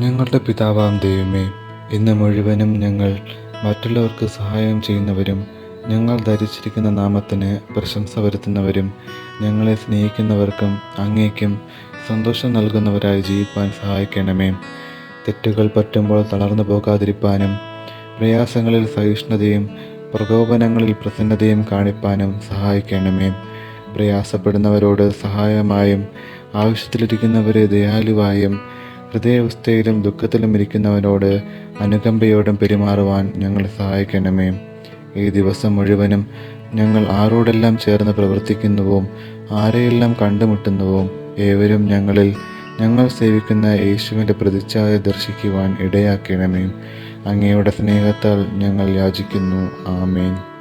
ഞങ്ങളുടെ പിതാവാം ദൈവമേ ഇന്ന് മുഴുവനും ഞങ്ങൾ മറ്റുള്ളവർക്ക് സഹായം ചെയ്യുന്നവരും ഞങ്ങൾ ധരിച്ചിരിക്കുന്ന നാമത്തിന് പ്രശംസ വരുത്തുന്നവരും ഞങ്ങളെ സ്നേഹിക്കുന്നവർക്കും അങ്ങേക്കും സന്തോഷം നൽകുന്നവരായി ജീവിക്കാൻ സഹായിക്കണമേ. തെറ്റുകൾ പറ്റുമ്പോൾ തളർന്നു പോകാതിരിക്കാനും പ്രയാസങ്ങളിൽ സഹിഷ്ണുതയും പ്രകോപനങ്ങളിൽ പ്രസന്നതയും കാണിപ്പാനും സഹായിക്കണമേ. പ്രയാസപ്പെടുന്നവരോട് സഹായമായും ആവശ്യത്തിലിരിക്കുന്നവരെ ദയാലുവായും ഹൃദയാവസ്ഥയിലും ദുഃഖത്തിലും ഇരിക്കുന്നവരോട് അനുകമ്പയോടും പെരുമാറുവാൻ ഞങ്ങളെ സഹായിക്കണമേ. ഈ ദിവസം മുഴുവനും ഞങ്ങൾ ആരോടെല്ലാം ചേർന്ന് പ്രവർത്തിക്കുന്നുവോ ആരെയെല്ലാം കണ്ടുമുട്ടുന്നുവോ ഏവരും ഞങ്ങളിൽ ഞങ്ങൾ സേവിക്കുന്ന യേശുവിന്റെ പ്രതിച്ഛായ ദർശിക്കുവാൻ ഇടയാക്കണമേ. അങ്ങയുടെ സ്നേഹത്താൽ ഞങ്ങൾ യാചിക്കുന്നു. ആമേൻ.